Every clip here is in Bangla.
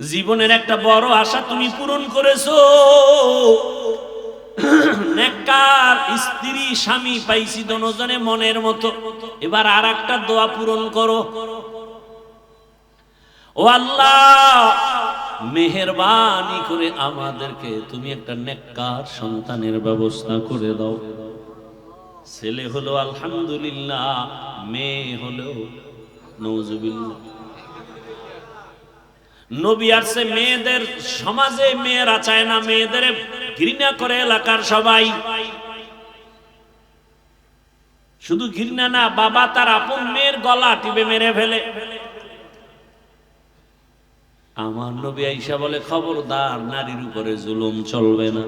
জীবনের একটা বড় আশা তুমি পূরণ করেছ। স্ত্রী, স্বামী পাইছি দনোজনে মনের মতো। এবার আর একটা দোয়া পূরণ করো। ও আল্লাহ, মেহেরবানি করে আমাদেরকে তুমি একটা নেককার সন্তানের ব্যবস্থা করে দাও। ছেলে হলো আলহামদুলিল্লাহ, মেয়ে হলো নৌজুবিল্লাহ নবী আসছে, মেয়েদের সমাজে মেয়েরা চায় না, মেয়েদের ঘৃণা করে এলাকার সবাই। শুধু ঘৃণা না, বাবা তার আপন মেয়ের গলা টিপে মেরে ফেলে। আমার নবী আইসা বলে, খবরদার, নারীর উপরে জুলুম চলবে না।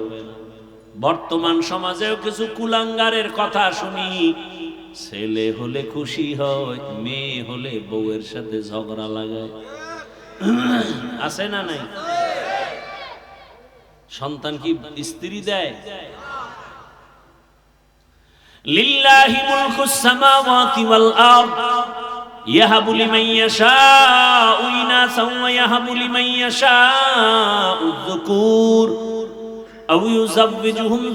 বর্তমান সমাজেও কিছু কুলাঙ্গারের কথা শুনি। ছেলে হলে খুশি হয়, মেয়ে হলে বউয়ের সাথে ঝগড়া লাগায়। আছে না নাই? সন্তান কি স্ত্রী দেয়? লিল্লাহি মুলকুস সামাওয়াতি ওয়াল আরদ, ইয়াহাবু লিমান ইয়াশাউ ইনাসা ওয়া ইয়াহাবু লিমান ইয়াশাউ যুকুর, আও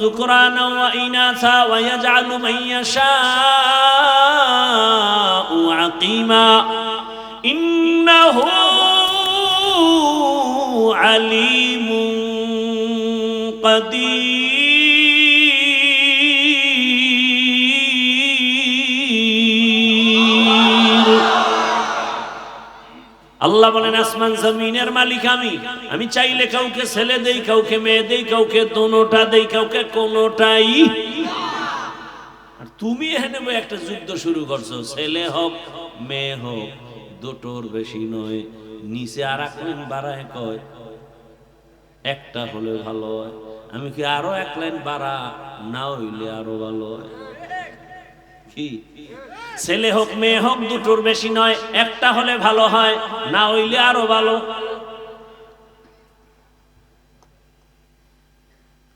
যুকরানা ওয়া ইনাসা ওয়া ইয়াজআলু মান আকীমা, ইন্নাহু عليم قدير আল্লাহ বলেন আসমান জমিনের মালিক আমি আমি চাইলে কাউকে ছেলে দেই কাউকে মেয়ে দেই কাউকে দোনোটা দেই কাউকে কোনোটাই আর তুমি এখানে বই একটা যুদ্ধ শুরু করছো ছেলে হোক মেয়ে হোক দুটোর বেশি নয় নিচে আর লাইন বাড়ায় কয়, একটা হলে ভালো হয়। আমি কি আরও এক লাইন বাড়া না হইলে আরও ভালো হয়। কি? ছেলে হোক, মেয়ে হোক, দুটোর বেশি নয়, একটা হলে ভালো হয়, না হইলে আরও ভালো।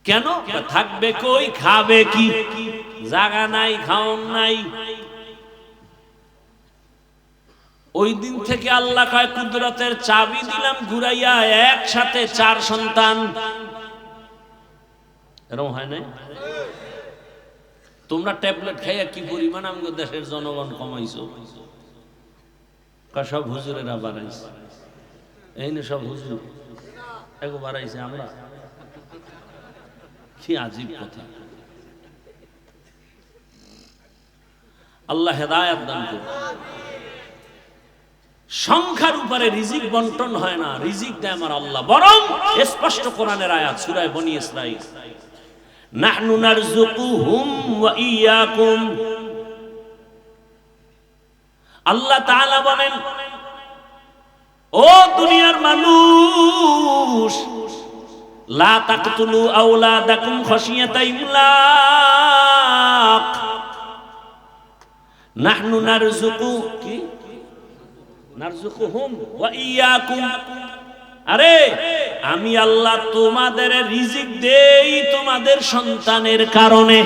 কেন? থাকবে কই, খাবে কি? জাগা নাই, খাওন নাই। ওই দিন থেকে আল্লাহ কয়, কুদরতের চাবি দিলাম, ঘুরাইয়া একসাথে চার সন্তান। এরকম হয় না তোমরা ট্যাবলেট খাইয়া কি পরিমাণ আমাদের দেশের জনগণ কমাইছো? সব হুজুরেরা বাড়াইছে। এই না সব হুজুর। এগো বাড়াইছে আমরা। কি আজীব কথা। আল্লাহ হেদায়াত দান করুন। সংখ্যার উপরে রিজিক বন্টন হয় না। রিজিক দেয় আমার আল্লাহ। বরং স্পষ্ট কোরআনের আয়াত সূরায় বনি ইসরাঈল। নাহনু নারযুকুহুম ওয়া ইয়াকুম। আল্লাহ তাআলা বলেন, ও দুনিয়ার মানুষ, লা তাকতুলু আওলাদাকুম খাশিয়াতা ইমলাক নাহনু নারযুকু, কি? আরে, আমি আল্লাহ তোমাদের রিজিক দেই তোমাদের সন্তানের কারণে।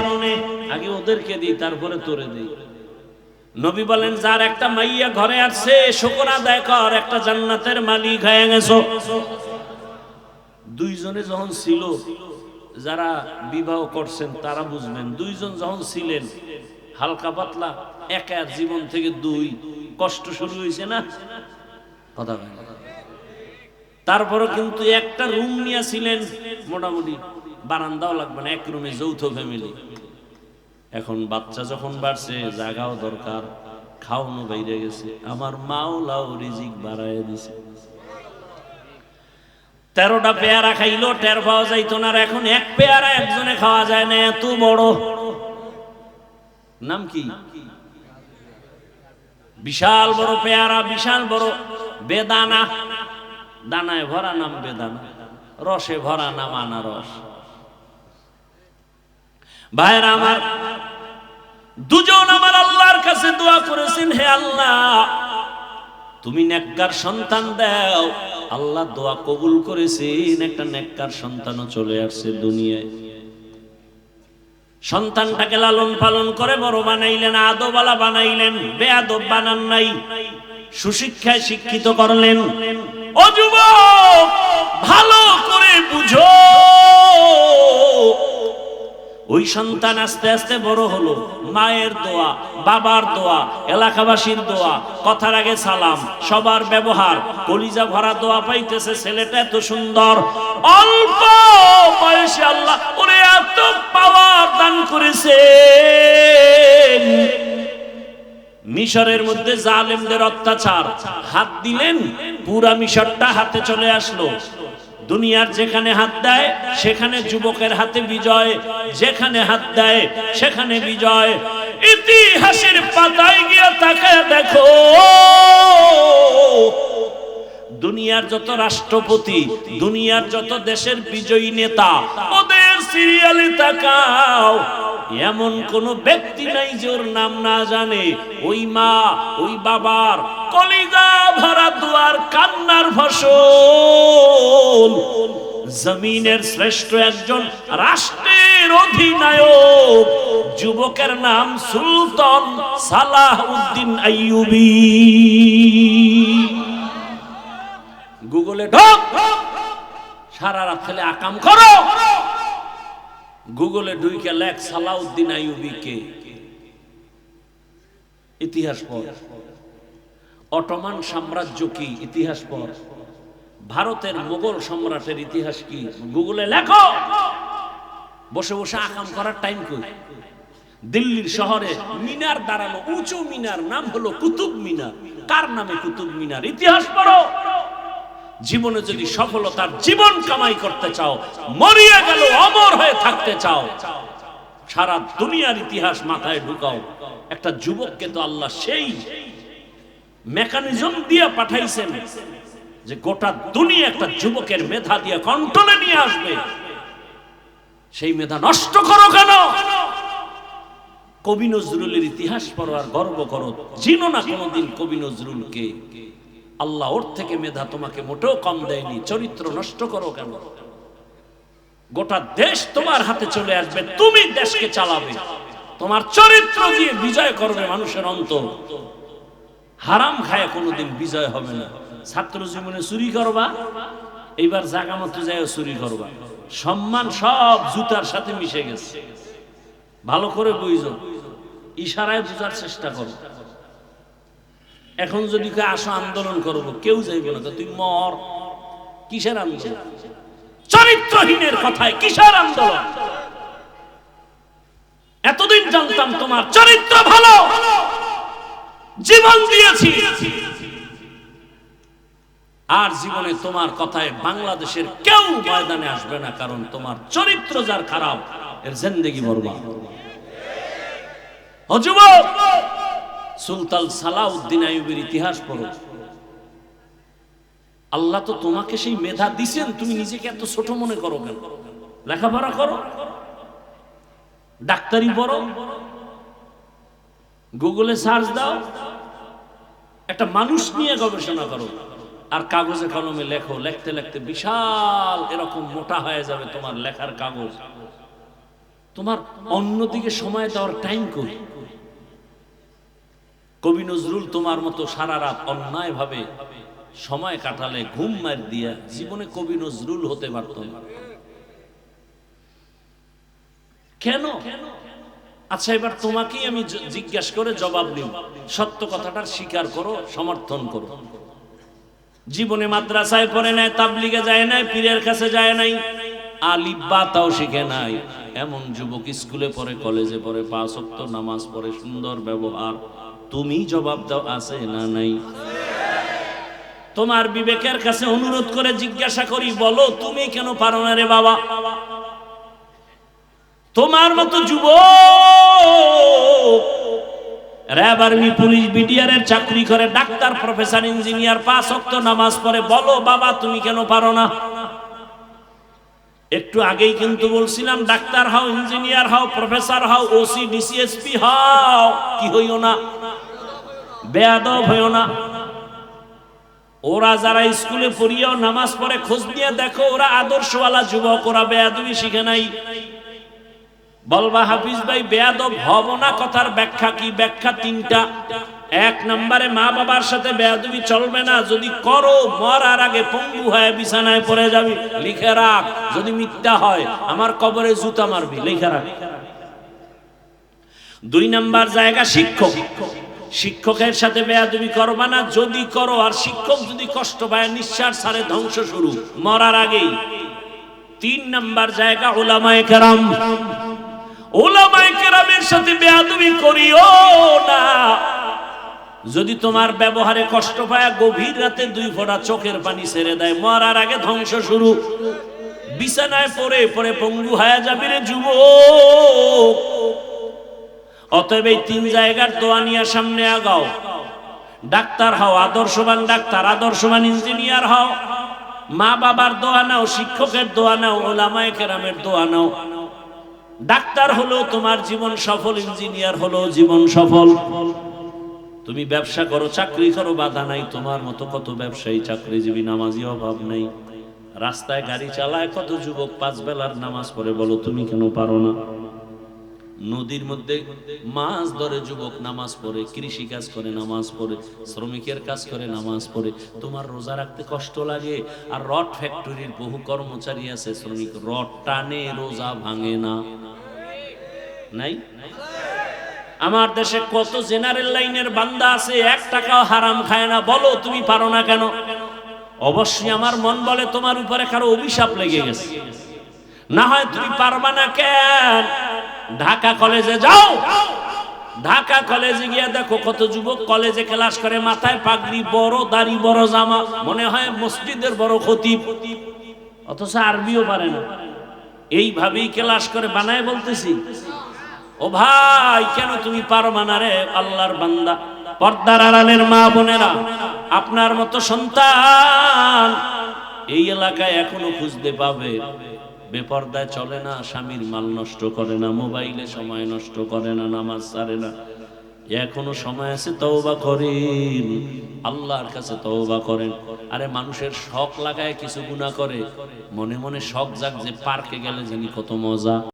আগে ওদেরকে দিই, তারপরে তোরে দিই। নবী বলেন, যার একটা মাইয়া ঘরে আসছে কর, একটা জান্নাতের মালিক হয়ে গেছো। দুইজনে যখন ছিল, যারা বিবাহ করছেন, তারা বুঝবেন দুইজন যখন ছিলেন, হালকা পাতলা এক এক জীবন থেকে দুই। কষ্ট শুরু হয়েছে না? কথা তারপরে কিন্তু একটা রুম নিয়ে ছিলেন মোটামুটি বারান্দাও লাগবে না এক রুমে যৌথ ফ্যামিলি। এখন বাচ্চা যখন বাড়ছে জাগাও দরকার খাওয়ানো বাইরে গেছে আমার মাও লাও রিজিক বাড়ায় দিছে। তেরোটা পেয়ারা খাইলো টের পাওয়া যাইতো না এখন এক পেয়ারা একজনে খাওয়া যায় না এত বড়। নাম কি? বিশাল বড় পেয়ারা, বিশাল বড় বেদানা। দানায় ভরা নাম বেদানা, রসে ভরা নাম আনারস। ভাইরা আমার, দুজন আমার আল্লাহর কাছে দোয়া করেছেন, হে আল্লাহ, তুমি নেককার সন্তান দাও। আল্লাহ দোয়া কবুল করেছেন, একটা নেককার সন্তানও চলে আসছে দুনিয়ায়। সন্তানটাকে লালন পালন করে, বড় বানাইলেন আদবালা বানাইলেন বেয়াদব বানান নাই, সুশিক্ষায় শিক্ষিত করলেন। ও যুবক! ওই সন্তান আস্তে আস্তে বড় হলো। মায়ের দোয়া, বাবার দোয়া, এলাকাবাসীর দোয়া, কথার আগে সালাম, সবার ব্যবহার, কলিজা ভরা দোয়া পাইতেছে ছেলেটা এত সুন্দর। অল্প বয়সে আল্লাহ ওরে এত পাওয়ার দান করেছে মিশরের মধ্যে জালেমদের অত্যাচার। হাত দিলেন, পুরা মিশরটা হাতে চলে আসলো। দুনিয়ার যেখানে হাত দেয়, সেখানে যুবকের হাতে বিজয়। যেখানে হাত দেয়, সেখানে বিজয়। ইতিহাসের পাতায় গিয়ে তাকায় দেখো, দুনিয়ার যত রাষ্ট্রপতি, দুনিয়ার যত দেশের বিজয়ী নেতা, ওদের সিরিয়ালে তাকাও। এমন কোন ব্যক্তি নাই যে ওর নাম না জানে। ওই মা, ওই বাবার কলিজা ভরা দুয়ার কান্নার ফসল। জমিনের শ্রেষ্ঠ একজন রাষ্ট্রের অধিনায়ক। যুবকের নাম সুলতান সালাহ উদ্দিন আইয়ুবী। গুগলে ঢোক। সারা রাত খালি আকাম করো। গুগলে ঢুইকে লেখ সালাউদ্দিন আইয়ুবী কে? ইতিহাস পড়। অটোমান সাম্রাজ্য কি ইতিহাস পড় ভারতের মোগল সম্রাটের ইতিহাস কি? গুগলে লেখো। বসে বসে আকাম করার টাইম কই? দিল্লির শহরে মিনার দাঁড়ানো উঁচু মিনার, নাম হলো কুতুব মিনার। কার নামে কুতুব মিনার? ইতিহাস পড়ো। জীবনে যদি সফলতার জীবন কামাই করতে চাও, মরিয়া গেল, অমর হয়ে থাকতে চাও, সারা দুনিয়ার ইতিহাস মাথায় ঢুকাও। একটা যুবককে তো আল্লাহ সেই মেকানিজম দিয়ে পাঠাইছেন যে গোটা দুনিয়া একটা যুবকের মেধা দিয়ে কন্ট্রোলে নিয়ে আসবে। সেই মেধা নষ্ট করো কেন? কবি নজরুলের ইতিহাস পড়ো আর গর্ব করো। চিনো না কোনোদিন কবি নজরুলকে। আল্লাহ ওর থেকে মেধা তোমাকে মোটেও কম দেয়নি। চরিত্র নষ্ট করো কেন? গোটা দেশ তোমার হাতে চলে আসবে, তুমি দেশকে চালাবে। তোমার চরিত্র দিয়ে বিজয় করবে মানুষের অন্তর। হারাম খায় কোনোদিন, বিজয় হবে না। ছাত্র জীবনে চুরি করবা, এইবার জাগা মতো যায় চুরি করবা। সম্মান সব জুতার সাথে মিশে গেছে। ভালো করে বুঝো, ইশারায় বোঝার চেষ্টা করো। এখন যদি আসো আন্দোলন করব, কেউ যাইবে না তুই মর। কিসের আন্দোলন? চরিত্রহীনের কথায় কিসের আন্দোলন? এতদিন জানতাম তোমার চরিত্র ভালো। জীবন দিয়েছি। আর জীবনে তোমার কথায় বাংলাদেশের কেউ ময়দানে আসবে না, কারণ তোমার চরিত্র যার খারাপ, এর জিন্দেগি বরবাদ। ও সুলতান সালাউদ্দিন আইয়ুবের ইতিহাস পড়ো। আল্লাহ তো তোমাকে সেই মেধা দিছেন, তুমি নিজেকে এত ছোট মনে করো কেন? লেখাপড়া করো? ডাক্তারি পড়ো? গুগলে সার্চ দাও, একটা মানুষ নিয়ে গবেষণা করো, আর কাগজে কলমে লেখো, লিখতে লিখতে বিশাল এরকম মোটা হয়ে যাবে তোমার লেখার কাগজ। তোমার অন্যদিকে সময় দেওয়ার টাইম করি কবি নজরুল তোমার মতো সারা রাত অন্যায় ভাবে সময় কাটালে ঘুম মার দিয়া জীবনে কবি নজরুল হতে পারত না। কেন? আচ্ছা এবার তোমাকেই আমি জিজ্ঞাসা করে জবাব দিব সত্য কথাটার স্বীকার করো, সমর্থন করো। জীবনে মাদ্রাসায় পড়ে নাই, তাবলিগে যায় নাই, পীরের কাছে যায় নাই, আলিফ বা তাও শিখে নাই। এমন যুবক স্কুলে পড়ে, কলেজে পড়ে পাঁচ ওয়াক্ত নামাজ পড়ে, সুন্দর ব্যবহার। তুমি জবাব দাও, আছে না নাই? তোমার বিবেকের কাছে অনুরোধ করে জিজ্ঞাসা করি, বলো, তুমি কেন পারো না রে বাবা? তোমার মতো যুব র্যাব আর্মি, পুলিশ বিডিআর এর চাকরি করে, ডাক্তার, প্রফেসর, ইঞ্জিনিয়ার, পাঁচ অক্ত নামাজ পড়ে। বলো, বাবা, তুমি কেন পারো না? একটু আগেই কিন্তু বলছিলাম, ডাক্তার হও, ইঞ্জিনিয়ার হও, প্রফেসর হও, ওসি, ডিসিএসপি হও। কি হইও না? বেয়াদব হইও না? ওরা যারা স্কুলে পড়িয়াও নামাজ পড়ে, খোঁজ নিয়ে দেখো, ওরা আদর্শওয়ালা যুবক, ওরা বেয়াদবি শিখে নাই। বলবা, হাফিজ ভাই, বেয়াদব হব না কথার ব্যাখ্যা কি? ব্যাখ্যা তিনটা। এক নম্বরে মা বাবার সাথে বেয়াদবি চলবে না। যদি করো, মরার আগে পঙ্গু হয়ে বিছানায় পড়ে যাবি। লিখে রাখ, যদি মিথ্যা হয়, আমার কবরে জুতা মারবি। লিখে রাখ। দুই নাম্বার জায়গা, শিক্ষক। শিক্ষকের সাথে বেয়াদবি করবা না। যদি করো, আর শিক্ষক যদি কষ্ট পায়, নিঃশ্বাস সারে ধ্বংস শুরু, মরার আগেই। তিন নাম্বার জায়গা ওলামায়ে কেরাম। ওলামায়ে সাথে বেয়াদবি করিও না। যদি তোমার ব্যবহারে কষ্ট পায়, গভীর রাতে দুই ফোঁটা চোখের পানি ছেড়ে দেয়, মরার আগে ধ্বংস শুরু। বিছানায় পড়ে পড়ে পঙ্গু হয়ে যাবি রে যুবক। অতএব এই তিন জায়গার দোয়া নিয়ে সামনে আগাও। ডাক্তার হও, আদর্শবান ডাক্তার, আদর্শবান ইঞ্জিনিয়ার হও। মা বাবার দোয়া নাও, শিক্ষকের দোয়া নাও ওলামায়ে কেরামের দোয়া নাও। ডাক্তার হলো তোমার জীবন সফল, ইঞ্জিনিয়ার হলো জীবন সফল। তুমি ব্যবসা করো, চাকরি করো, বাধা নাই। তোমার মতো কত ব্যবসায়ী, চাকরিজীবী নামাজি অভাব নেই। রাস্তায় গাড়ি চালায় কত যুবক পাঁচ বেলার নামাজ পড়ে, বলো তুমি কেন পারো না? নদীর মধ্যে মাছ ধরে, যুবক নামাজ পড়ে, কৃষি কাজ করে, নামাজ পড়ে, শ্রমিকের কাজ করে, নামাজ পড়ে। তোমার রোজা রাখতে কষ্ট লাগে। আর রড ফ্যাক্টরির বহু কর্মচারী আছে, শ্রমিক, রড টানে, রোজা ভাঙে না। নাই? আমার দেশে কত জেনারেল লাইনের বান্দা আছে, এক টাকাও হারাম খায় না। বলো, তুমি পারো না কেন? অবশ্যই আমার মন বলে তোমার উপরে কারও অভিশাপ লেগে গেছে। না হয় তুমি পারবা না কেন? ঢাকা কলেজে যাও। ঢাকা কলেজে গিয়ে দেখো কত যুবক কলেজে ক্লাস করে, মাথায় পাগড়ি, বড় দাড়ি, বড় জামা, মনে হয় মসজিদের বড় খতিব। অথচ আরবিও পারে না। এইভাবেই ক্লাস করে বানায় বলতেছি। ও ভাই, কেন তুমি পারবা না রে আল্লাহর বান্দা? পর্দার আড়ালের মা বোনেরা, আপনার মতো সন্তান এই এলাকায় এখনও খুঁজতে পাবে। বেপর্দায় চলে না, স্বামীর মাল নষ্ট করে না, মোবাইলে সময় নষ্ট করে না, নামাজ সারে না। এখনও সময় আছে, তওবা করেন। আল্লাহর কাছে তওবা করেন। আরে মানুষের শখ লাগায় কিছু গুণা করে। মনে মনে শখ যাক যে পার্কে গেলে যিনি কত মজা।